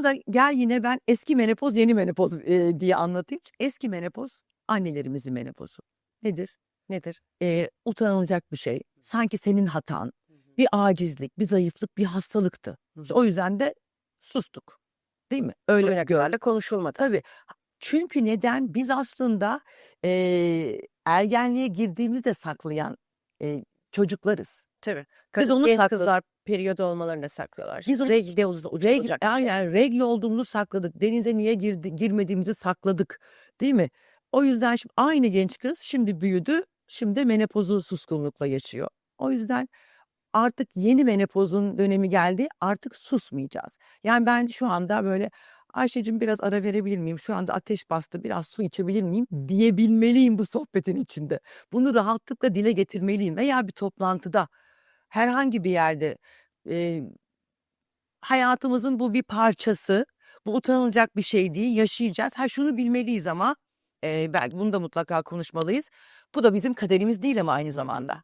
Bunu da gel yine ben eski menopoz yeni menopoz e, diye anlatayım. Eski menopoz annelerimizin menopozu. Nedir? Nedir? E, utanılacak bir şey. Sanki senin hatan. Bir acizlik, bir zayıflık, bir hastalıktı. İşte o yüzden de sustuk. Değil mi? Öyle da konuşulmadı. Tabii. Çünkü neden? Biz aslında eee, ergenliğe girdiğimizde saklayan eee, çocuklarız. Tabii. Biz Kadın, onu genç sakladık. kızlar periyodu olmalarını saklıyorlar. Biz onu- Regle uz- ucu Reg, olacak bir şey. aynen regle olduğumuzu sakladık. Denize niye girdi, girmediğimizi sakladık. Değil mi? O yüzden şimdi aynı genç kız şimdi büyüdü. Şimdi menopozu suskunlukla yaşıyor. O yüzden artık yeni menopozun dönemi geldi. Artık susmayacağız. Yani ben şu anda böyle Ayşe'cim biraz ara verebilir miyim? Şu anda ateş bastı biraz su içebilir miyim? Diyebilmeliyim bu sohbetin içinde. Bunu rahatlıkla dile getirmeliyim. Veya bir toplantıda herhangi bir yerde e, hayatımızın bu bir parçası. Bu utanılacak bir şey değil. Yaşayacağız. Ha şunu bilmeliyiz ama e, belki bunu da mutlaka konuşmalıyız. Bu da bizim kaderimiz değil ama aynı zamanda.